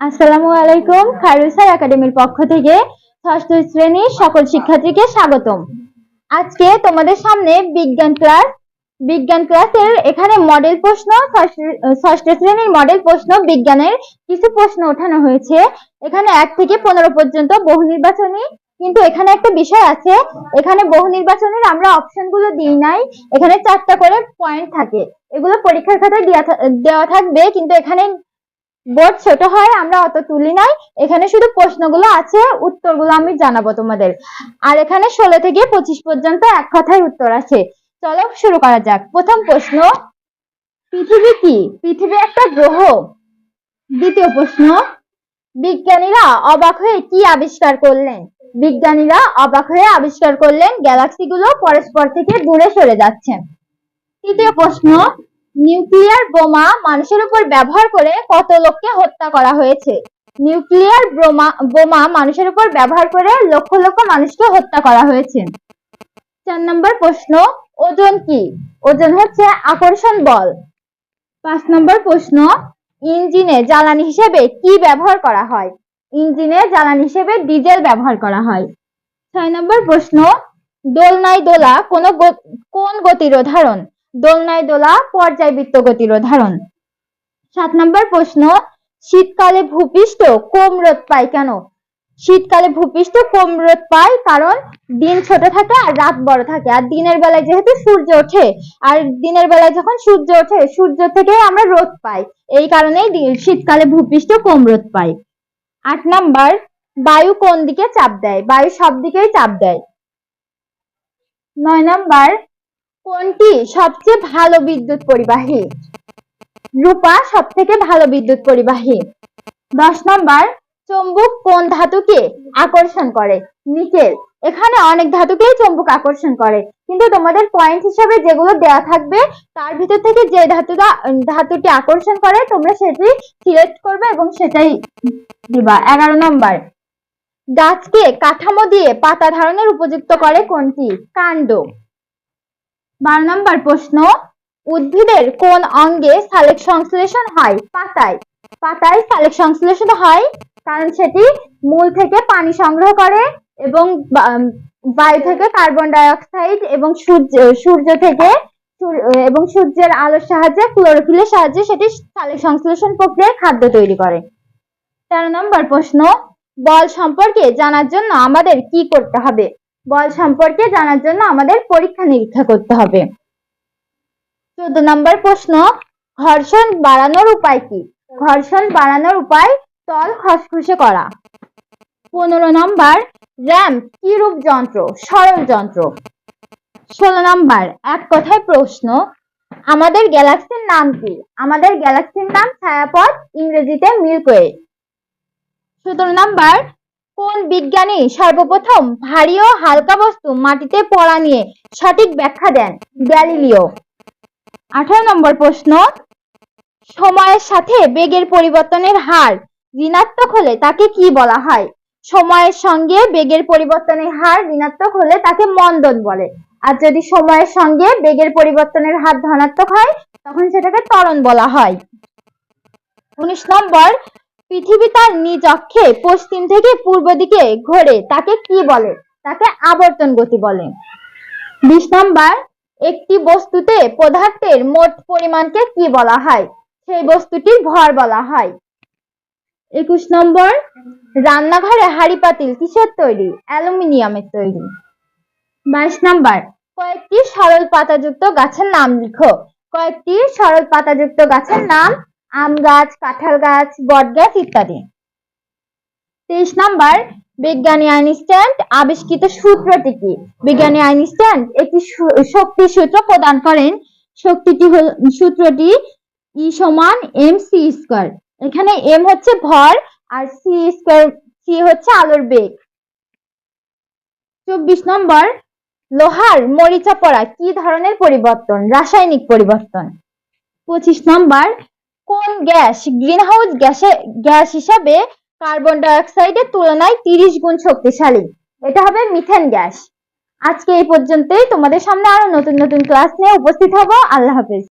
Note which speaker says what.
Speaker 1: আসসালামু আলাইকুম খায়রুসার একাডেমির পক্ষ থেকে ষষ্ঠ শ্রেণির সকল শিক্ষার্থীকে স্বাগতম। আজকে তোমাদের সামনে বিজ্ঞান ক্লাস, বিজ্ঞান ক্লাসের এখানে মডেল প্রশ্ন, ষষ্ঠ- শ্রেণির মডেল প্রশ্ন, বিজ্ঞানের কিছু প্রশ্ন ওঠানো হয়েছে। এখানে এক থেকে পনেরো পর্যন্ত বহু নির্বাচনী, কিন্তু এখানে একটা বিষয় আছে, এখানে বহু নির্বাচনের আমরা অপশনগুলো দিই নাই, এখানে চারটা করে পয়েন্ট থাকে। এগুলো পরীক্ষার খাতায় দেওয়া থাকবে, কিন্তু এখানে বোর্ড ছোট হয়, আমরা অত তুলি নাই। এখানে শুধু প্রশ্নগুলো আছে, উত্তরগুলো আমি জানাব তোমাদের। আর এখানে ষোলো থেকে পঁচিশ পর্যন্ত এক কথায় উত্তর আছে। চলো শুরু করা যাক। প্রথম প্রশ্ন, পৃথিবী কি? পৃথিবী একটা গ্রহ। দ্বিতীয় প্রশ্ন, বিজ্ঞানীরা অবাক হয়ে কি আবিষ্কার করলেন? বিজ্ঞানীরা অবাক হয়ে আবিষ্কার করলেন গ্যালাক্সিগুলো পরস্পর থেকে দূরে সরে যাচ্ছে। তৃতীয় প্রশ্ন নিউক্লিয়ার বোমা মানুষের উপর ব্যবহার করে কত লোককে হত্যা করা হয়েছে? নিউক্লিয়ার বোমা মানুষের উপর ব্যবহার করে লক্ষ লক্ষ মানুষকে হত্যা করা হয়েছে। চার নম্বর প্রশ্ন, ওজন কি? ওজন হচ্ছে আকর্ষণ বল। পাঁচ নম্বর প্রশ্ন, ইঞ্জিনে জ্বালানি হিসেবে কি ব্যবহার করা হয়? ইঞ্জিনে জ্বালানি হিসেবে ডিজেল ব্যবহার করা হয়। ছয় নম্বর প্রশ্ন, দোলনায় দোলা কোন কোন গতির উদাহরণ দোলনায় দোলা পর্যায়বৃত্ত গতির উদাহরণ সাত নম্বর প্রশ্ন, শীতকালে ভূপৃষ্ঠ কম রোদ পায় কেন? শীতকালে ভূপৃষ্ঠ কম রোদ পায়? কারণ দিন ছোট থাকে আর রাত বড় থাকে। আর দিনের বেলায় যেহেতু সূর্য ওঠে, আর দিনের বেলায় যখন সূর্য ওঠে, সূর্য থেকে আমরা রোদ পাই। এই কারণেই শীতকালে ভূপৃষ্ঠ কম রোদ পায়। আট নাম্বার, বায়ু কোন দিকে চাপ দেয়? বায়ু সব দিকেই চাপ দেয়। নয় নাম্বার কোনটি সবচেয়ে ভালো বিদ্যুৎ পরিবাহী? রূপা সব থেকে ভালো বিদ্যুৎ পরিবাহী। দশ নম্বর, চুম্বক কোন ধাতুকে আকর্ষণ করে? নিকেল এখানে অনেক ধাতুকেই চুম্বক আকর্ষণ করে। কিন্তু তোমাদের পয়েন্ট হিসাবে যেগুলো দেওয়া থাকবে, তার ভিতর থেকে যে ধাতুটা, ধাতুটি আকর্ষণ করে, তোমরা সেটি সিলেক্ট করবে এবং সেটাই দিবা। এগারো নম্বর, গাছকে কাঠামো দিয়ে পাতা ধারণের উপযুক্ত করে কোনটি? কাণ্ড। বারো নম্বর প্রশ্ন, উদ্ভিদের কোন অঙ্গে সালেক সংশ্লেষণ হয়? পাতায়। পাতায় সালেক সংশ্লেষণ হয় কারণ সেটি মূল থেকে পানি সংগ্রহ করে এবং বায়ু থেকে কার্বন ডাই অক্সাইড এবং সূর্য সূর্য থেকে এবং সূর্যের আলোর সাহায্যে, ক্লোরোফিলের সাহায্যে সেটি সালেক সংশ্লেষণ প্রক্রিয়ায় খাদ্য তৈরি করে। তেরো নম্বর প্রশ্ন, বল সম্পর্কে জানার জন্য আমাদের কি করতে হবে? বল সম্পর্কে জানার জন্য আমাদের পরীক্ষা নিরীক্ষা করতে হবে। চোদ্দ নম্বর প্রশ্ন, ঘর্ষণ বাড়ানোর উপায় কি? ঘর্ষণ বাড়ানোর উপায়, তল খসখসে করা। পনেরো নম্বর র্যাম কি রূপ যন্ত্র? সরল যন্ত্র। ষোলো নম্বর, এক কথায় প্রশ্ন, আমাদের গ্যালাক্সির নাম কি? আমাদের গ্যালাক্সির নাম ছায়াপথ ইংরেজিতে মিল্কওয়ে। সতেরো নম্বর কোন বিজ্ঞানী সর্বপ্রথম ভারী ও হালকা বস্তু মাটিতে পড়া নিয়ে সঠিক ব্যাখ্যা দেন? গ্যালিলিও। আঠারো নম্বর প্রশ্ন। সময়ের সাথে বেগের পরিবর্তনের হার ঋণাত্মক হলে তাকে কি বলা হয়? সময়ের সঙ্গে বেগের পরিবর্তনের হার ঋণাত্মক হলে তাকে মন্দন বলে। আর যদি সময়ের সঙ্গে বেগের পরিবর্তনের হার ধনাত্মক হয়, তখন সেটাকে ত্বরণ বলা হয়। উনিশ নম্বর। পৃথিবী তার নিজ অক্ষে পশ্চিম থেকে পূর্ব দিকে ঘোরে, তাকে কি বলে? তাকে আবর্তন গতি বলে। বিশ নম্বর, একটি বস্তুতে পদার্থের মোট পরিমাণকে কি বলা হয়? সেই বস্তুটির ভর বলা হয়। একুশ নম্বর, রান্নাঘরে হাঁড়ি পাতিল কিসের তৈরি? অ্যালুমিনিয়ামের তৈরি। বাইশ নম্বর, কয়েকটি সরল পাতাযুক্ত গাছের নাম লিখো। কয়েকটি সরল পাতাযুক্ত গাছের নাম আম গাছ, কাঁঠাল গাছ বট গাছ ইত্যাদি। তেইশ নাম্বার, বিজ্ঞানী আইনস্টাইন আবিষ্কৃত সূত্রটি কি? বিজ্ঞানী আইনস্টাইন একটি শক্তি সূত্র প্রদান করেন। শক্তিটি হল সূত্রটি ই সমান এম সি স্কোয়ার। এখানে এম হচ্ছে ভর আর সি স্কোয়ার সি হচ্ছে আলোর বেগ। চব্বিশ নম্বর, লোহার মরিচা পড়া কি ধরনের পরিবর্তন? রাসায়নিক পরিবর্তন। পঁচিশ নম্বর কোন গ্যাস? গ্রিনহাউস গ্যাসে, গ্যাস হিসাবে কার্বন ডাই অক্সাইডের তুলনায় তিরিশ গুণ শক্তিশালী। এটা হবে মিথেন গ্যাস। আজকে এই পর্যন্তই। তোমাদের সামনে আরও নতুন নতুন ক্লাস নিয়ে উপস্থিত হব। আল্লাহ হাফেজ।